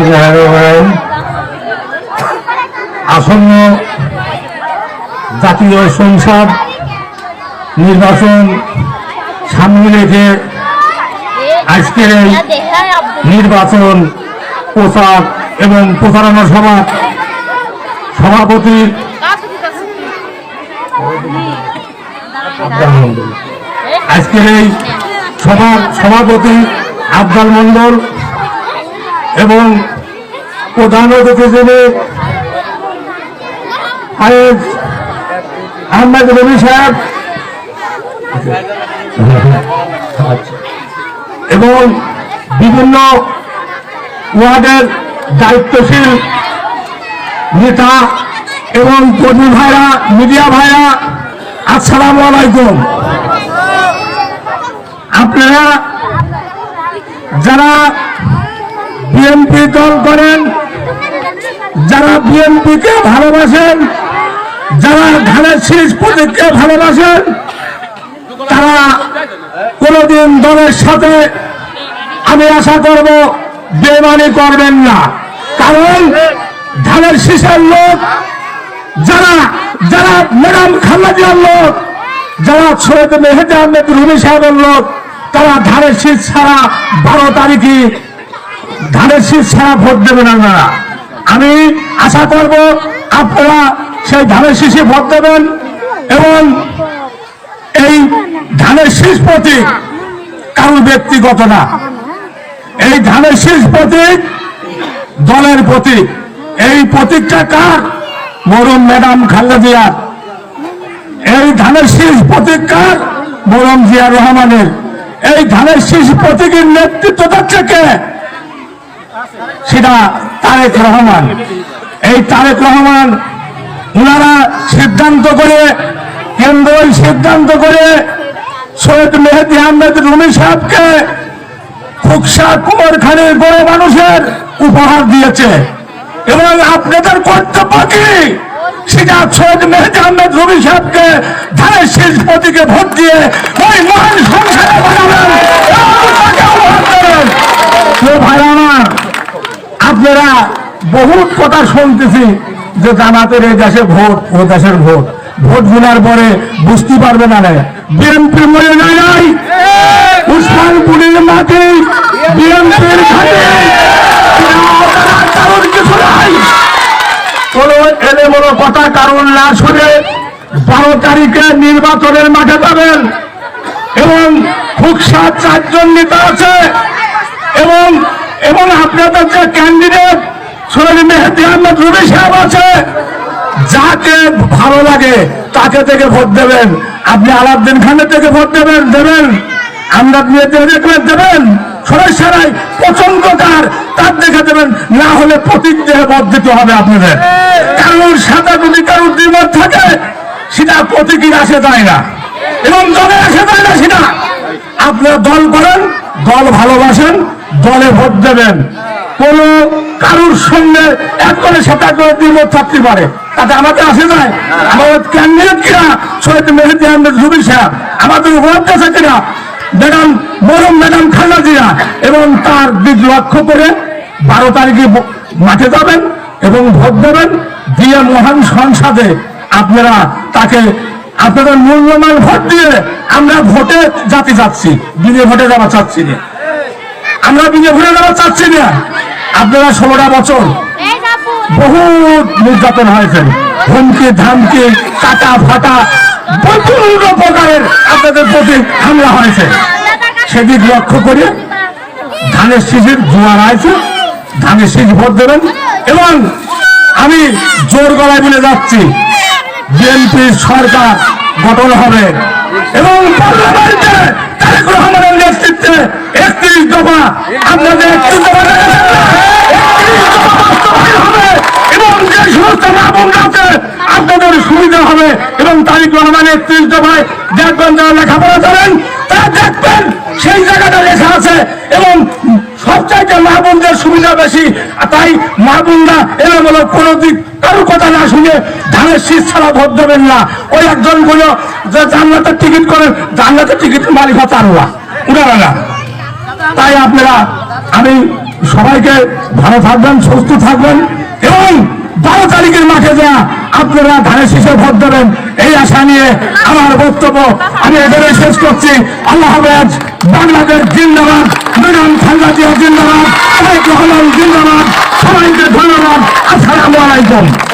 বিসমিল্লাহিররহমানিররহিম। আসন্ন জাতীয় সংসদ নির্বাচন সামনে রেখে আজকের এই নির্বাচন প্রচার এবং প্রচারণা সভা সভাপতি আজকের এই সভার সভাপতি আফজাল মন্ডল এবং প্রধান অতিথি আয়েজ আহমেদ রবি সাহেব এবং বিভিন্ন ওয়ার্ডের দায়িত্বশীল নেতা এবং কর্মী ভাইরা, মিডিয়া ভাইরা, আসসালামু আলাইকুম। আপনারা যারা বিএনপি দল করেন, যারা বিএনপিকে ভালোবাসেন, যারা ধানের শীষ প্রতীককে ভালোবাসেন, তারা কোনোদিন দলের সাথে, আমি আশা করব বেমানি করবেন না। কারণ ধানের শীষের লোক, যারা যারা ম্যাডাম খালেদিয়ার লোক, যারা সৈয়দ মেহেদি আহমেদ রুমি সাহেবের লোক, তারা ধানের শীষ ছাড়া বারো তারিখে ধানের শীষ ছাড়া ভোট দেবেন আপনারা। আমি আশা করব আপনারা সেই ধানের শীষে ভোট দেবেন এবং এই ধানের শীষ প্রতীক কারোর ব্যক্তিগত না। এই ধানের শীষ প্রতীক দলের প্রতীক। এই প্রতীকটা কার? মরুম ম্যাডাম খালেদা জিয়ার এই ধানের শীষ প্রতীক কার? মরম জিয়া রহমানের। এই ধানের শীষ প্রতীকের নেতৃত্ব দিচ্ছে কে? সেটা তারেক রহমান এই তারেক রহমান ওনারা সিদ্ধান্ত করে কেন্দ্রই সিদ্ধান্ত করে সৈয়দ মেহেদি আহমেদ রুমি সাহেবকে ফুকসা কুমারখানের বড় মানুষের উপহার দিয়েছে এবং আপনাদের কর্তব্য কি সেটা সৈয়দ মেহেদি আহমেদ রবি সাহেবকে ধানের শেষ প্রতীকে ভোট দিয়ে ওই মহান সংসারে বানাবেন আমার আপনারা বহুত কথা শুনতেছি যে জামাতের এই দেশে ভোট, ও দেশের ভোট। ভোটগুলার পরে বুঝতে পারবে না রে। বিএনপি মরে যায় নাই। উসমানপুরের মাটি বিএনপির খাতে কারণ কিছু নাই। কোন এলে বড় কথা কারণ না শুনে বারো তারিখে নির্বাচনের মাঠে যাবেন এবং খুকসা চারজন নেতা আছে এবং এবং আপনাদের যে ক্যান্ডিডেট সৈয়দ মেহেদি আহমেদ রবি সাহেব আছে। যাকে ভালো লাগে, তাকে থেকে ভোট দেবেন। আপনি আলাউদ্দিন খানের থেকে ভোট দেবেন দেবেন। আমরা দেবেন। সরাসরি পছন্দ কার, তার দেখে দেবেন। না হলে প্রতীক দেহে ভোট দিতে হবে আপনাদের। কারোর সাথে যদি কারোর দ্বিমত থাকে, সেটা প্রতীকীর আসে যায় না। এবং দলে আসে যায় না সেটা। আপনারা দল করেন দল ভালোবাসেন, দলে ভোট দেবেন। কোন কারুর সঙ্গে এক করে সেটা করে দ্বিমত থাকতে পারে তাতে আমাদের আসে যায় আমাদের ক্যান্ডিডেট কিনা সৈয়দ মেহেদি আহমেদ রুবি সাহেব আমাদের উপলব্ধ আছে কিনা ম্যাডাম মরম ম্যাডাম খালেদা জিয়া। এবং তার দিক লক্ষ্য করে বারো তারিখে মাঠে যাবেন এবং ভোট দেবেন। দিয়ে মহান সংসদে আপনারা তাকে আপনাদের মূল্যমান ভোট দিয়ে আমরা ভোটে যাতে যাচ্ছি, বিনে ভোটে যাওয়া চাচ্ছি না। আমরা বিনে ভোটে যাওয়া চাচ্ছি না। আপনারা ষোলোটা বছর বহুত নির্যাতন হয়েছেন। হুমকি, ধামকি, কাটা, ফাটা প্রচুর প্রকারের আপনাদের প্রতি হামলা হয়েছে। সেদিক লক্ষ্য করে ধানের শীষের জোয়ার আছে ধানের শীষ ভোট দেবেন। এবং আমি জোর গলায় বলে যাচ্ছি বিএনপির সরকার গঠন হবে এবং পার্লামেন্টে তারেক রহমানের নেতৃত্বে একত্রিশ দফা আপনাদের একত্রিশ দফা সুবিধা করেন সেই জায়গাটা আছে এবং সবচাইতে মাহবুবদের সুবিধা বেশি তাই মাহবুবরা এরকম হলো কোনো দিক না শুনে ধানের শীষ ছাড়া ভোট দেবেন না। ওই একজন বলল যে জান্নাতের টিকিট করেন, জান্নাতের টিকিটের মালিক হচ্ছে আল্লাহ। উনারা না। তাই আপনারা, আমি সবাইকে ভালো থাকবেন, সুস্থ থাকবেন এবং বারো তারিখের মাঠে যা আপনারা ধানের শীষে ভোট দেবেন, এই আশা নিয়ে আমার বক্তব্য আমি এখানে শেষ করছি। আল্লাহ হাফেজ। বাংলাদেশ জিন্দাবাদ। ম্যাডাম খালদাতিয়া জিন্দাবাদ। সবাইকে হলাম জিন্দাবাদ। সবাইকে ধন্যবাদ। আসসালামু আলাইকুম।